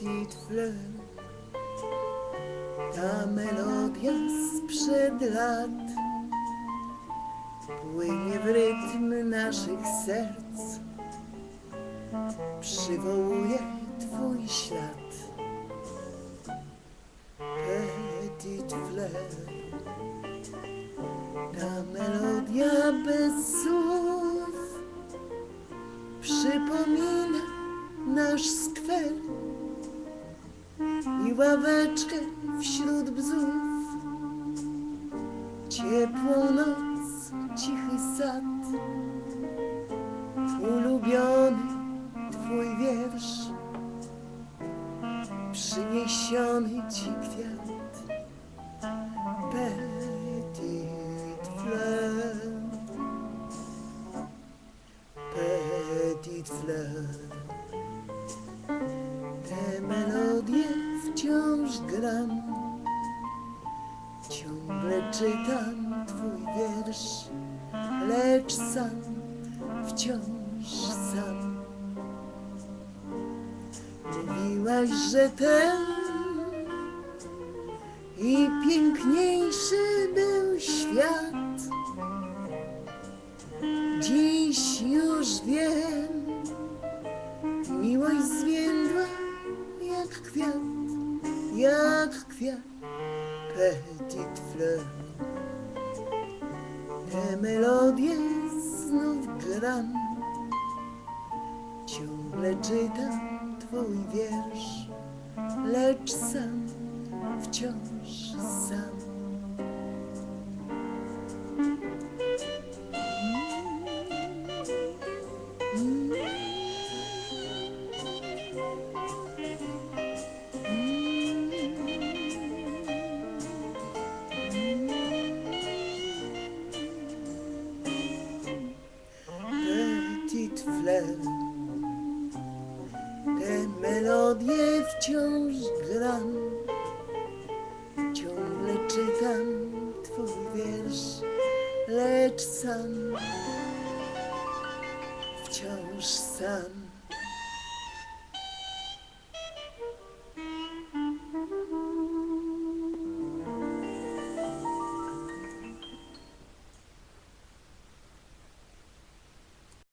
Petit fleur Ta melodia sprzed lat Płynie w rytm naszych serc. Przywołuje Twój ślad. Petit fleur Ta melodia bez słów Przypomina nasz skwer i ławeczkę wśród bzów. Ciepłą noc, cichy sad, ulubiony Twój wiersz, przyniesiony Ci kwiat. Petit fleur, petit fleur. Te melodie wciąż gram, ciągle czytam Twój wiersz, lecz sam, wciąż sam. Mówiłaś, że ten i piękniejszy był świat. Dziś już wiem, miłość zwiędła jak kwiat, jak kwiat, petit fleur. Te melodie znów gram, ciągle czytam Twój wiersz, lecz sam, wciąż sam. Petite fleur Te melodie wciąż gram Ciągle czytam Twój wiersz Lecz sam Wciąż sam